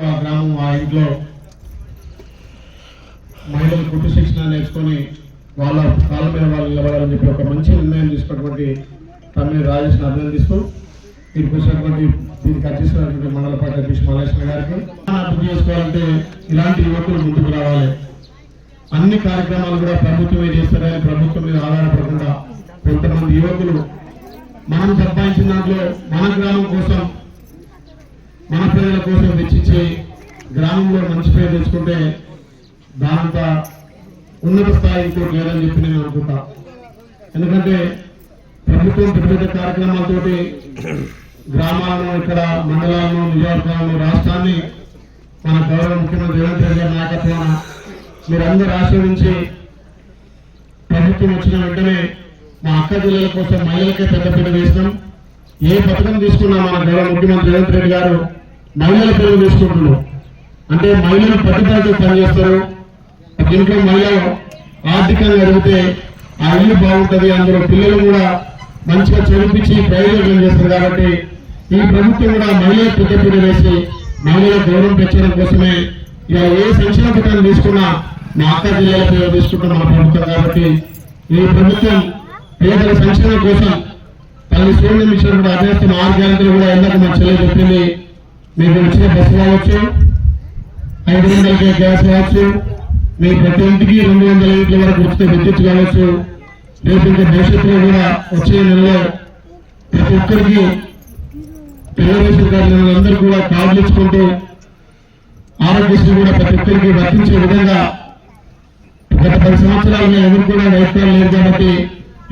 ఆ గ్రామం ఆ ఇంట్లో మహిళలు కుట్టు శిక్షణ నేర్చుకొని వాళ్ళ కాళ్ళ మీద వాళ్ళు నిలబడాలని చెప్పి ఒక మంచి నిర్ణయం తీసుకున్నటువంటి తమ్మిని రాజేష్ని అభినందిస్తూ దీనికి వచ్చినటువంటి దీనికి అధ్యక్షులైనటువంటి మండల పార్టీ అధ్యక్షుడు మల్లేశ్వర గారికి. అభివృద్ధి చేసుకోవాలంటే ఇలాంటి యువకులు ముందుకు రావాలి. అన్ని కార్యక్రమాలు కూడా ప్రభుత్వమే చేస్తారని ప్రభుత్వం మీద ఆధారపడకుండా కొంతమంది యువకులు మనం సంపాదించిన దాంట్లో మన గ్రామం కోసం మన పిల్లల కోసం వెచ్చించి గ్రామంలో మంచి పేరు తెచ్చుకుంటే దానంత ఉన్నత స్థాయి ఇంకోటి లేదని చెప్పి నేను అనుకుంటా. ఎందుకంటే ప్రభుత్వం పెద్ద పెద్ద కార్యక్రమాలతోటి గ్రామాలను ఇక్కడ మండలాలను నియోజకవర్గాలను రాష్ట్రాన్ని మన గౌరవ ముఖ్యమంత్రి రేవంత్ రెడ్డి గారి నాయకత్వాన మీరందరూ ఆశీర్వించి ప్రభుత్వం వచ్చిన వెంటనే మా అక్క జిల్లాల కోసం మహిళలకే పెద్దపీట వేసినాం. ఏ పథకం తీసుకున్నా మన గౌరవ ముఖ్యమంత్రి రేవంత్ రెడ్డి గారు మహిళల పేరు తీసుకుంటున్నారు అంటే మహిళలు పట్టుదలతో పనిచేస్తారు. ఒక ఇంట్లో మహిళ ఆర్థికంగా అడిగితే ఆ ఇల్లు బాగుంటుంది అందులో పిల్లలు కూడా మంచిగా చదివించి ప్రయోజనం చేస్తారు కాబట్టి ఈ ప్రభుత్వం కూడా మహిళల పెద్దపీట వేసి మహిళల గౌరవం పెంచడం కోసమే ఇలా ఏ సంక్షేమ పథకాన్ని తీసుకున్నా మా అక్క జిల్లాల పేరు తీసుకుంటున్న మా ప్రభుత్వం కాబట్టి ఈ ప్రభుత్వం పేదల సంక్షేమం కోసం తల్లి సూర్యుని మిషన్ కూడా ఆరు గ్యారెంటీలు కూడా ఎందుకు మా చెల్లెలు చెప్పింది. మీకు వచ్చిన బస్సు కావచ్చు ఐదు వందలకే గ్యాస్ కావచ్చు మీ ప్రతి ఇంటికి రెండు వందల ఇంట్ల వరకు ఉచిత విద్యుత్ కావచ్చు. రేపు ఇంకా భవిష్యత్తులో కూడా వచ్చే నెలలో ప్రతి ఒక్కరికి తెలుగుదేశం గారి కూడా కార్డులు ఇచ్చుకుంటూ ఆరోగ్యశ్రీ కూడా ప్రతి ఒక్కరికి వర్తించే విధంగా గత పది సంవత్సరాలుగా ఎవరు కూడా వైద్యాలు లేదు కాబట్టి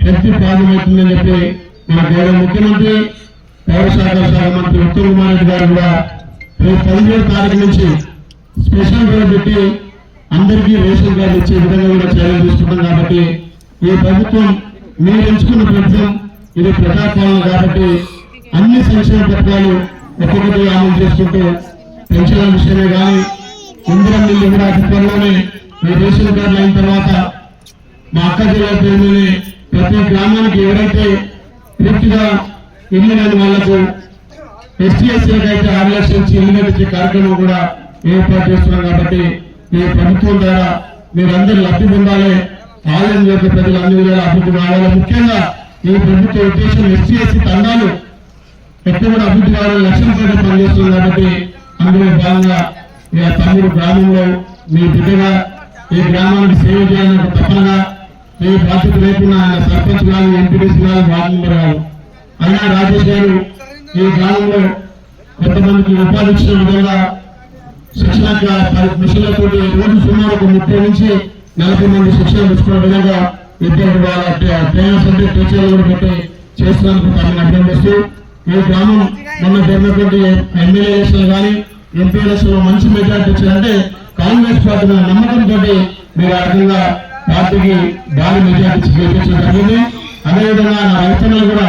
హెల్త్ ప్రాబ్లం అవుతుందని చెప్పి మన గౌరవ ముఖ్యమంత్రి పౌర శాఖ మంత్రి ఉత్తమ్ కుమార్ రెడ్డి గారు కూడా రేపు పదిహేడు తారీఖు నుంచి స్పెషల్ రోడ్ పెట్టి అందరికీ రేషన్ కార్డు ఇచ్చే విధంగా కూడా చర్యలు తీసుకుంటాం కాబట్టి ఈ ప్రభుత్వం మీరు ఎంచుకున్న ప్రభుత్వం ఇది ప్రజాపాలన కాబట్టి అన్ని సంక్షేమ పథకాలు ఒక్కొక్కటి అమలు చేసుకుంటూ పెన్షన్ల విషయమే కానీ ఇందిరం మిల్లు కూడా అతి త్వరలోనే ఈ రేషన్ కార్డులు అయిన తర్వాత మా అక్క జిల్లా పేరులోనే ప్రతి గ్రామానికి ఎవరైతే పూర్తిగా ఇల్లు వాళ్ళకు వాళ్ళకు ఎస్టీ ఎస్సీలకు అయితే ఆరు లక్షల నుంచి ఇల్లు కట్టించే కార్యక్రమం కూడా ఏర్పాటు చేస్తున్నాం కాబట్టి ఈ ప్రభుత్వం ద్వారా మీరందరూ లబ్ధి పొందాలి. ఆలయం యొక్క ప్రజలు అన్ని విధాలు అభివృద్ధి కావాలి. ముఖ్యంగా ఈ ప్రభుత్వ ఉద్దేశం ఎస్టీ ఎస్సీ తండాలు ఎక్కువ కూడా అభివృద్ధి కావాలని లక్ష్యం కూడా పనిచేస్తుంది కాబట్టి అందులో భాగంగా ఈ తమ్ముడు గ్రామంలో మీ బిడ్డగా ఈ గ్రామానికి సేవ చేయాలని తప్పనగా తపనగా బాధ్యత లేకుండా ఆయన సర్పంచ్ గారు ఎంపీడీసీ గారు వార్డు మెంబర్ గారు అన్నా రాజేష్ గారు ఈ గ్రామంలో కొంతమందికి ఉపాధి ఇచ్చిన విధంగా శిక్షణ మిషన్లతో రోజు సుమారు ఒక ముప్పై నుంచి నలభై మంది శిక్షణ తీసుకున్న విధంగా ఇద్దరు వాళ్ళ ట్రైనర్స్ అంటే టీచర్లు కూడా పెట్టి చేస్తున్నందుకు తమను అభినందిస్తూ ఈ గ్రామం మొన్న జరిగినటువంటి ఎమ్మెల్యే ఎలక్షన్ కానీ ఎంపీ ఎలక్షన్ మంచి మెజార్టీ వచ్చిందంటే కాంగ్రెస్ పార్టీ మీద నమ్మకంతో మీరు ఆ రకంగా పార్టీకి భారీ మెజార్టీ గెలిపించడం జరిగింది. అదేవిధంగా నా రైతన్నలు కూడా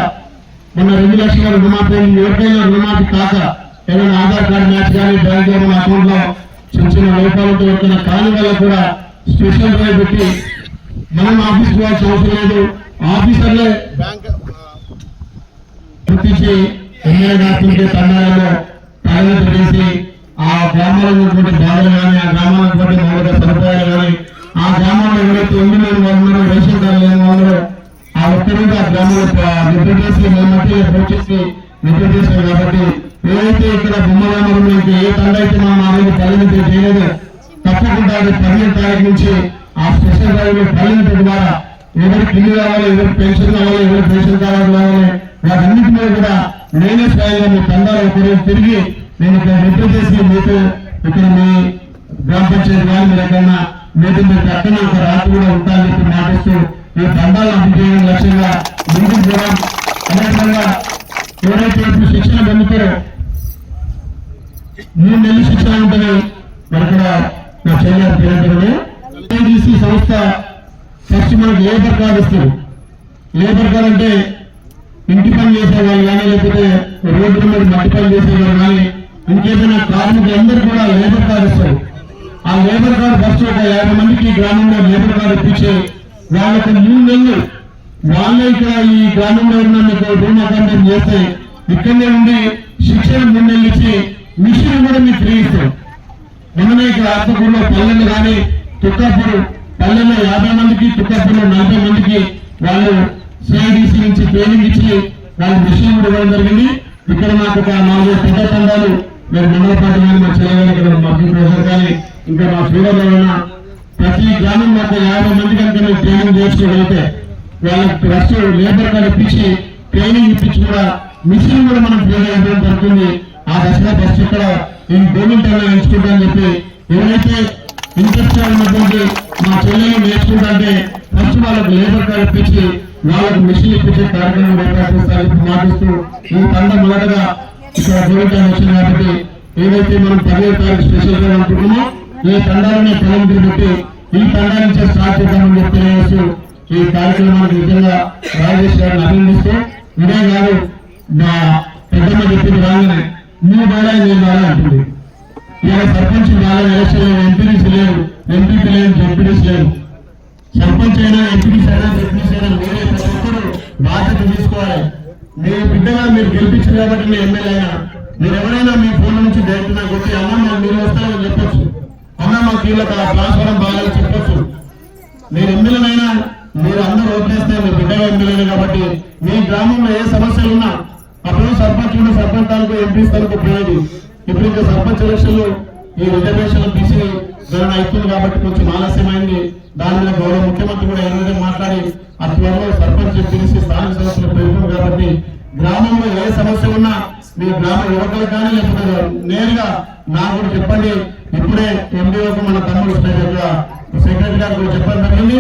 మొన్న రెండు లక్షల రుణమాఫీ ఎవరికైనా రుణమాఫీ కాక ఏదైనా ఆధార్ కార్డు మ్యాచ్ కానీ బ్యాంక్ ఏమైనా అకౌంట్లో చిన్న చిన్న లోపాలతో ఎవరికైనా కాని వాళ్ళకు కూడా స్పెషల్ డ్రైవ్ పెట్టి మనం ఆఫీస్ పోవాల్సిన అవసరం లేదు. ఆఫీసర్లే బ్యాంక్ గుర్తించి ఎమ్మెల్యే గారికి తండాలలో ప్రాధాన్యత చేసి ఆ గ్రామాల్లో ఉన్నటువంటి బాధలు కానీ ఆ గ్రామాల్లో ఉన్నటువంటి మౌలిక సదుపాయాలు కానీ ఆ గ్రామాల్లో ఎవరైతే ఎండి లేని వాళ్ళు ఉన్నారో రేషన్ కార్డు లేని వాళ్ళు ఆ ఒక్కరిగా ఆ గ్రామంలో నిద్ర చేసి మట్టి వచ్చేసి కాబట్టి ఏదైతే ఇక్కడ బొమ్మరామరం ఏ తండ అయితే మనం ఆ పరిమితి చేయలేదు తప్పకుండా అది పదిహేను తారీఖు నుంచి ఆ స్పెషల్ డ్రైవ్ పరిమితి ద్వారా ఎవరు ఇల్లు కావాలి ఎవరు పెన్షన్ కావాలి ఎవరు పెన్షన్ కావాలి కావాలి వాటన్నిటి మీద కూడా నేనే స్వయంగా మీ తండాలు ఒకరోజు తిరిగి నేను ఇక్కడ నిద్ర చేసి మీకు ఇక్కడ మీ గ్రామ పంచాయతీ కానీ మీరు ఎక్కడన్నా మీతో మీరు పక్కన ఒక రాత్రి కూడా ఉంటానని చెప్పి మాటిస్తూ ఈ తండాలను అభివృద్ధి లక్ష్యంగా ముందుకు పోవడం అదేవిధంగా ఎవరైతే ఇప్పుడు శిక్షణ పొందుతారో మూడు నెలలు శిక్షణ ఉంటుంది. మరి కూడా నా చెల్లెలు పేరు ఏజీసీ సంస్థ ఫస్ట్ మనకు లేబర్ కార్డు ఇస్తారు? లేబర్ కార్డు అంటే ఇంటి పని చేసేవాళ్ళు కానీ లేకపోతే రోడ్డు మీద మట్టి పని చేసేవాళ్ళు కానీ ఇంకేదైనా కార్మికులు అందరూ కూడా లేబర్ కార్డు ఇస్తారు. ఆ లేబర్ కార్డు ఫస్ట్ ఒక యాభై మందికి గ్రామంలో లేబర్ కార్డు ఇప్పించే వాళ్ళకి ముందు నెలలు వాళ్ళే ఇక్కడ ఈ గ్రామంలో ఉన్న మీకు రూమ్ చేస్తే ఇక్కడనే ఉండి శిక్షణ మూడు ఇచ్చి మిషన్ కూడా మీకు ఫ్రీ ఇస్తారు మొన్ననే ఇక్కడ ఆత్మకూరులో పల్లెలు కానీ తుక్కాపూర్ పల్లెలో యాభై మందికి తుక్కాపూర్లో నలభై మందికి వాళ్ళు సిఐడిసి నుంచి ట్రైనింగ్ ఇచ్చి వాళ్ళు మిషన్ కూడా ఇవ్వడం జరిగింది. ఇక్కడ మాకు ఒక నాలుగు పెద్ద తండాలు మీరు మండల పార్టీ కానీ మా చెల్లెలు ఇక్కడ మా ప్రొఫెసర్ కానీ ఇంకా మా ఫీవర్లో ఉన్న ప్రతి గ్రామంలో ఒక యాభై మంది కనుక మీరు ట్రైనింగ్ చేసుకోగలిగితే వాళ్ళకి ఫస్ట్ లేబర్ కార్డు ఇప్పించి ట్రైనింగ్ ఇప్పించి కూడా మిషన్ కూడా మనం ఫ్రీగా ఇవ్వడం జరుగుతుంది. ఆ దశలో ఫస్ట్ ఇక్కడ ఈ గవర్నమెంట్ ఎంచుకుంటా అని చెప్పి ఎవరైతే ఇంట్రెస్ట్ ఉన్నటువంటి మా చెల్లెలు నేర్చుకుంటే ఫస్ట్ వాళ్ళకు లేబర్ కార్డు ఇప్పించి వాళ్ళకి మిషన్ ఇప్పించే కార్యక్రమం ఏర్పాటు మాటిస్తూ ఈ పంట మొదటగా ఇక్కడ గవర్నమెంట్ వచ్చింది కాబట్టి ఏదైతే మనం పదిహేను తారీఖు స్పెషల్గా అనుకుంటున్నామో ఈ తండాలని తలంపులు పెట్టి ఈ తండా నుంచే స్టార్ట్ చేద్దామని చెప్పి తెలియజేస్తూ ఈ కార్యక్రమాన్ని నిజంగా రాజేష్ గారిని అభినందిస్తూ వినయ్ గారు నా పెద్దమ్మ చెప్పింది రాగానే మూడు బాగా నేను బాగా అంటుంది. ఇలా సర్పంచ్ బాగా ఎలక్షన్ లేవు ఎంపీడీసీ లేవు ఎంపీపీ లేవు జెడ్పీడీసీ లేవు సర్పంచ్ అయినా ఎంపీడీసీ అయినా జెడ్పీడీసీ అయినా మీరే ప్రతి ఒక్కరూ బాధ్యత తీసుకోవాలి. మీ బిడ్డగా మీరు గెలిపించారు కాబట్టి మీ ఎమ్మెల్యే అయినా మీరు ఎవరైనా మీ ఫోన్ నుంచి డైరెక్ట్ నాకు వచ్చి అమ్మ మీరు వస్తారని చెప్పచ్చు. అన్న మాకు వీళ్ళకి ఆ ప్లాట్ఫారం బాగా చెప్పొచ్చు. మీరు ఎమ్మెల్యేనైనా మీరు అందరూ ఓట్లేస్తే మీ బిడ్డగా ఎమ్మెల్యేనే కాబట్టి మీ గ్రామంలో ఏ సమస్యలు ఉన్నా అప్పుడు సర్పంచ్ సర్పంచ్ తాలూకు ఎంపీ తాలూకు పోయేది. ఇప్పుడు ఇంకా సర్పంచ్ ఎలక్షన్లు ఈ రిజర్వేషన్ బీసీ గణన అవుతుంది కాబట్టి కొంచెం ఆలస్యమైంది. దాని మీద గౌరవ ముఖ్యమంత్రి కూడా ఎన్నో మాట్లాడి ఆ త్వరలో సర్పంచ్ పిలిచి స్థానిక సమస్యలు పెరుగుతుంది కాబట్టి గ్రామంలో ఏ సమస్య ఉన్నా మీ గ్రామ యువకులకు కానీ లేకపోతే నేరుగా నాకు కూడా చెప్పండి. ఇప్పుడే ఎండిఓకు మన తమ్ముడు సెక్రటరీ గారు కూడా చెప్పడం జరిగింది.